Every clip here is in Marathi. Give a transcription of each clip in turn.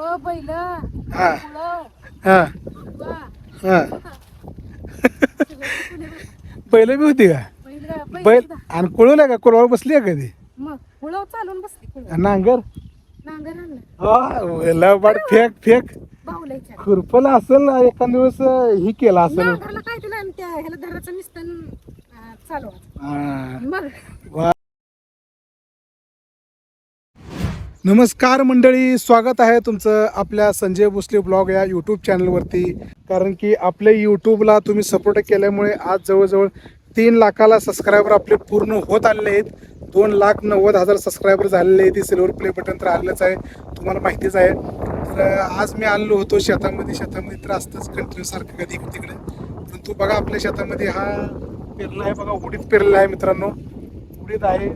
हो बैल हा. हा. हा. बैल बी होती का? बैल. आणि कुळवलं का? कुळवर बसली आहे कधी मग चालून बसली नांगर? नांगर आणलं. हा फेक फेक. खुरपला असेल ना एका दिवस ही केला असेल. काय तिला आणि त्या ह्याला धराचं निस्तन हा. मग नमस्कार मंडळी स्वागत आहे तुमचं आपल्या संजय भोसले ब्लॉग या यूट्यूब चॅनलवरती कारण की आपल्या यूट्यूबला तुम्ही सपोर्ट केल्यामुळे आज जवळजवळ तीन लाखाला सबस्क्रायबर आपले पूर्ण होत आलेले आहेत. दोन लाख नव्वद हजार सबस्क्रायबर झालेले आहेत. सिल्वर प्ले बटन तर आलेलंच आहे. तुम्हाला माहितीच आहे. तर आज मी आलेलो होतो शेतामध्ये. शेतामध्ये तर असतंच कंटिन्यू सारखं कधी तिकडे. परंतु बघा आपल्या शेतामध्ये हा पेरला आहे बघा. उडीद पेरलेला आहे मित्रांनो. उडीद आहे.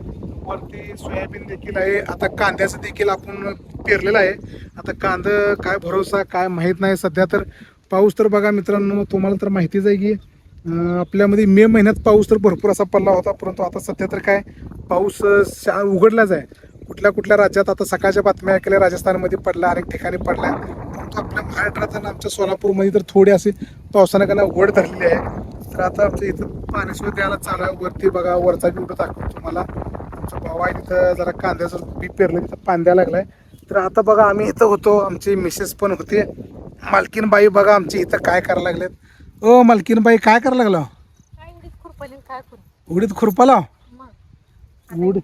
वरती सोयाबीन देखील आहे. आता कांद्याचं देखील आपण पेरलेलं आहे. आता कांदा काय भरोसा काय माहीत नाही. सध्या तर पाऊस तर बघा मित्रांनो तुम्हाला तर माहितीच आहे की आपल्यामध्ये मे महिन्यात पाऊस तर भरपूर असा पडला होता. परंतु आता सध्या तर काय पाऊस शा उघडलाच आहे. कुठल्या कुठल्या राज्यात आता सकाळच्या बातम्या ऐकल्या राजस्थानमध्ये पडला अनेक ठिकाणी पडला परंतु आपल्या महाराष्ट्रात आणि आमच्या सोलापूरमध्ये तर थोडे असे पावसानं त्यांना उघड धरलेली आहे. तर आता आमच्या इथं पाणी द्यायला चालू आहे. वरती बघा वरचा उठत दाखवतो तुम्हाला. आमचा भाऊ आहे तिथं जरा कांद्याचं बी पेरलं तिथं पान द्यायला लागलाय. तर आता बघा आम्ही इथं होतो. आमची मिसेस पण होते. मालकीन बाई बघा आमची इथं काय करायला लागलेत. ओ मालकीन बाई काय करायला लागला? काय उडीद खुरपली उड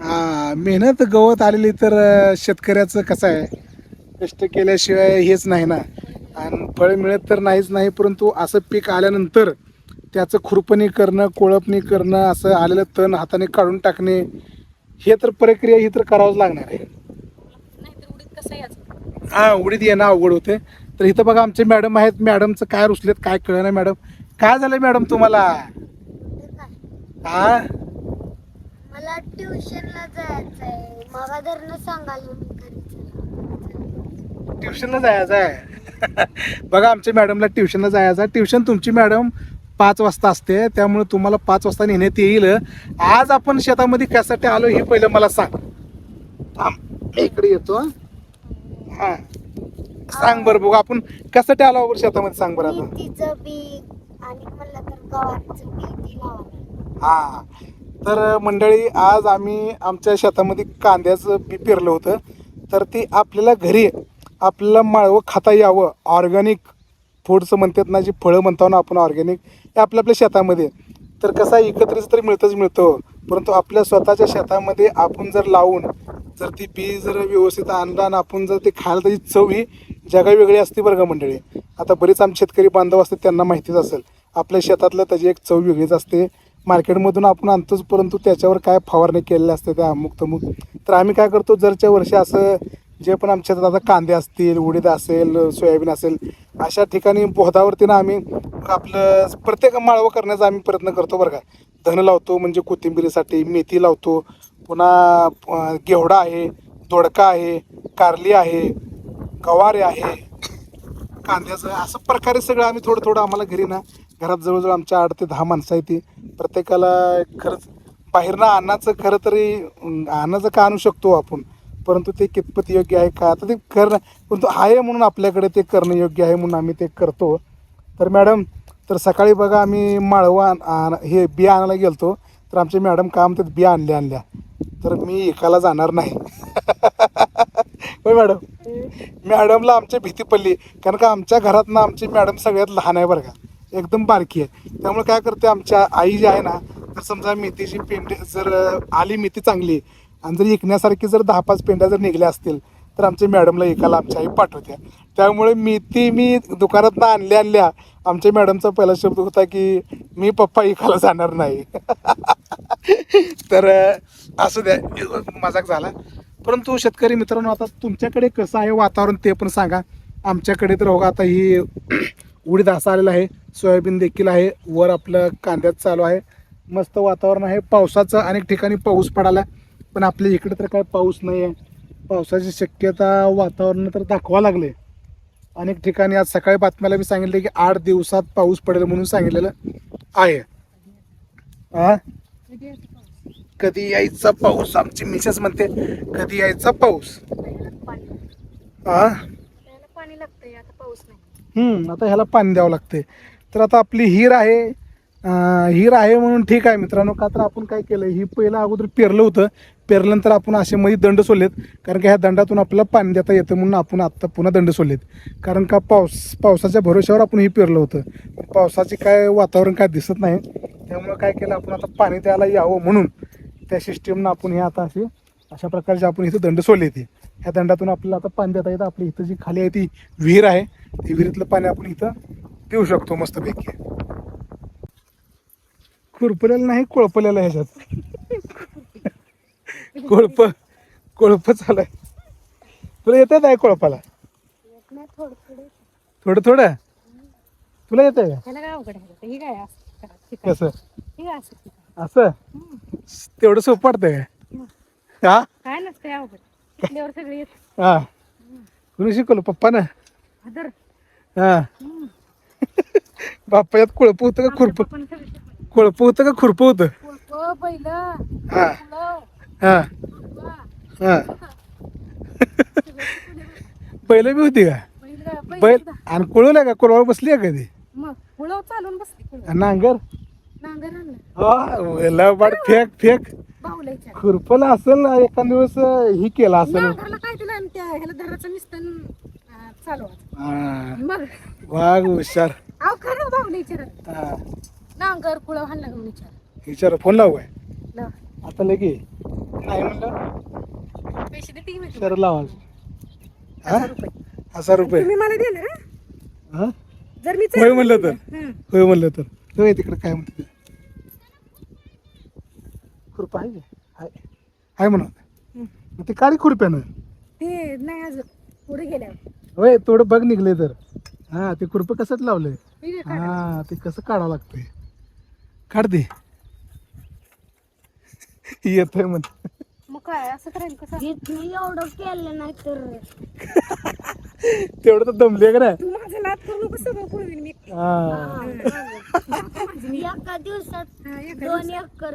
हा मेहनत गवत आलेली तर शेतकऱ्याचं कसं आहे? कष्ट केल्याशिवाय हेच नाही ना. आणि फळ मिळत तर नाहीच नाही परंतु असं पीक आल्यानंतर त्याचं खुरपणी करणं कोळपणी करणं असं आलेलं तण हाताने काढून टाकणे हे तर प्रक्रिया ही तर करावंच लागणार आहे. हा उडीद येणं अवघड होते तर इथं बघा आमचे मॅडम आहेत. मॅडमचं काय रुसलेत काय कळलं नाही मॅडम. काय झालं मॅडम तुम्हाला? हा? मला ट्युशनला जायचं आहे मला घरनं सांगायला मी घरी? चला. ट्युशनला जायचं आहे बघा आमच्या मॅडमला ट्युशनला जायचं आहे ट्युशन तुमची मॅडम पाच वाजता असते त्यामुळे तुम्हाला पाच वाजता नेण्यात येईल. आज आपण शेतामध्ये कशासाठी आलो हे पहिलं मला सांग. थांब इकडे येतो हा. सांग बरं बघू आपण कशासाठी आलो बरं शेतामध्ये सांग बरं आता. हा. तर मंडळी आज आम्ही आमच्या शेतामध्ये कांद्याचं बी पेरलं होतं. तर ते आपल्याला घरी आपल्याला माळवं खाता यावं. ऑर्गॅनिक फूडचं म्हणतात ना जी फळं म्हणतो ना आपण ऑर्गॅनिक हे आपल्या आपल्या शेतामध्ये. तर कसं आहे एकत्रित तरी मिळतंच मिळतं. परंतु आपल्या स्वतःच्या शेतामध्ये आपण जर लावून जर ती बी जर व्यवस्थित आणलं आणि आपण जर ते खायला त्याची चव ही जगा वेगळी असते बरं का मंडळी? आता बरेच आमचे शेतकरी बांधव असतात त्यांना माहितीच असेल. आपल्या शेतातलं त्याची एक चव वेगळीच असते. मार्केटमधून आपण आणतोच परंतु त्याच्यावर काय फवारणी केलेल्या असते त्या अमुक तमुक तर आम्ही काय करतो जरच्या वर्षी असं जे पण आमच्या आता कांदे असतील उडीद असेल सोयाबीन असेल अशा ठिकाणी बोधावरती ना आम्ही आपलं प्रत्येक माळवं करण्याचा आम्ही प्रयत्न करतो बरं का. धन लावतो म्हणजे कोथिंबिरीसाठी मेथी लावतो पुन्हा घेवडा आहे दोडका आहे कारली आहे गवारे आहे कांद्याचं असं प्रकारे सगळं आम्ही थोडं थोडं आम्हाला घरी ना घरात जवळजवळ आमच्या आठ ते दहा माणसं आहे ती. प्रत्येकाला खरंच बाहेरनं अन्नाचं खरं तरी अन्नाचं का आणू शकतो आपण? परंतु ते कितपत योग्य आहे का आता ते करणं परंतु आहे म्हणून आपल्याकडे ते करणं योग्य आहे म्हणून आम्ही ते करतो. तर मॅडम तर सकाळी बघा आम्ही माळवा आण- हे बिया आणायला गेलतो. तर आमचे मॅडम काम म्हणतात बिया आणल्या आणल्या. तर मी एकाला जाणार नाही. होय मॅडम? मॅडमला आमची भीती पडली. कारण का आमच्या घरात ना आमची मॅडम सगळ्यात लहान आहे बरं का. एकदम बारकी आहे. त्यामुळे काय करते आमच्या आई जी आहे ना तर समजा मेथीची पेंडे जर आली मेथी चांगली आणि जर विकण्यासारखी जर दहा पाच पेंड्या जर निघल्या असतील तर आमच्या मॅडमला एकाला आमच्या आई पाठवत्या. त्यामुळे मी ती मी दुकानात आणल्या आणल्या आमच्या मॅडमचा पहिला शब्द होता की मी पप्पा एकाला जाणार नाही. तर असं द्या मजाक झाला. परंतु शेतकरी मित्रांनो आता तुमच्याकडे कसं आहे वातावरण ते पण सांगा. आमच्याकडे तर बघा आता ही उडीद असं आलेला आहे. सोयाबीन देखील आहे. वर आपलं कांद्यात चालू आहे. मस्त वातावरण आहे. पावसाचं अनेक ठिकाणी पाऊस पडाला पण आपल्या इकडे तर काय पाऊस नाही आहे पावसाची शक्यता वातावरण तर दाखवा लागले. अनेक ठिकाणी आज सकाळी बातम्याला मी सांगितले की आठ दिवसात पाऊस पडेल म्हणून सांगितलेलं आहे. हा कधी यायचं पाऊस? आमची मिसेस म्हणते कधी यायचा पाऊस? हा हम्म, आता ह्याला पाणी द्यावं लागते तर आता आपली हिर आहे हीर आहे म्हणून ठीक आहे मित्रांनो. का तर आपण काय केलं ही पहिलं अगोदर पेरलं होतं. पेरल्यानंतर आपण असे मध्ये दंड सोडलेत. कारण की ह्या दंडातून आपल्याला पाणी देता येतं म्हणून आपण आत्ता पुन्हा दंड सोडलेत. कारण का पाऊस पावसाच्या भरोश्यावर आपण ही पेरलं होतं. पावसाचे काय वातावरण काय दिसत नाही. त्यामुळं काय केलं आपण आता पाणी द्यायला यावं म्हणून त्या सिस्टीमनं आपण हे आता असे अशा प्रकारचे आपण इथं दंड सोडले ते. ह्या दंडातून आपल्याला आता पाणी देता येतं. आपली इथं जी खाली आहे ती विहीर आहे ती विहिरीतलं पाणी आपण इथं पिऊ शकतो मस्तपैकी. खुरपलेलं नाही कोळपलेलं आहे ह्याच्यात. कोळप कोळप चालय तुला येतं आहे कोळपाला थोडं थोडं तुला येत आहे? ही का. कसं? असं. असं. तेवढं सोपं वाटतंय काय? सगळे येत. हा. कुणी शिकवलं? पप्पानं? आदर हा. बाप्पा यात कोळप होतं का खुरप. कोळप होतं का खुरप होतं? बैलं, हा. हा. हा. बी होती का? बैल-. आणि कोळवल्या का? कोळवावर बसली आहे कधी चालून बसली नांगर? नांगर हा फेक फेक. खुरपला असेल एखाद दिवस ही केला असेल. वाघ हुशार. म्हणून विचार विचार फोन लावू आहे लाव. आता लगे नाही म्हणलं पैसे दे ती माहिती. विचार लावा हा हजार रुपये. हजार रुपये तुम्ही मला देणार हं? हा जर मी होय म्हणलं तर हं. होय म्हणलं तर होय तिकडे काय म्हणते ते? खुरपा आहे का? हाय हाय म्हणून हं. मग ते काढी खुरप्यानं ते नाही अजून पुढे गेल्यावर होय थोडं बघ निघले तर हा ते खुरप कसंच लावलंय आहे. हा ते कसं काढावं लागतंय काढ दे. येतोय म्हण. मग काय असं करायला कसं एवढं केलं नाही तर. तेवढं तर दमले का नाही? तू माझं लात करू नको सगळं पुळवीन मी. हा. एका दिवसात एका दोन एकर.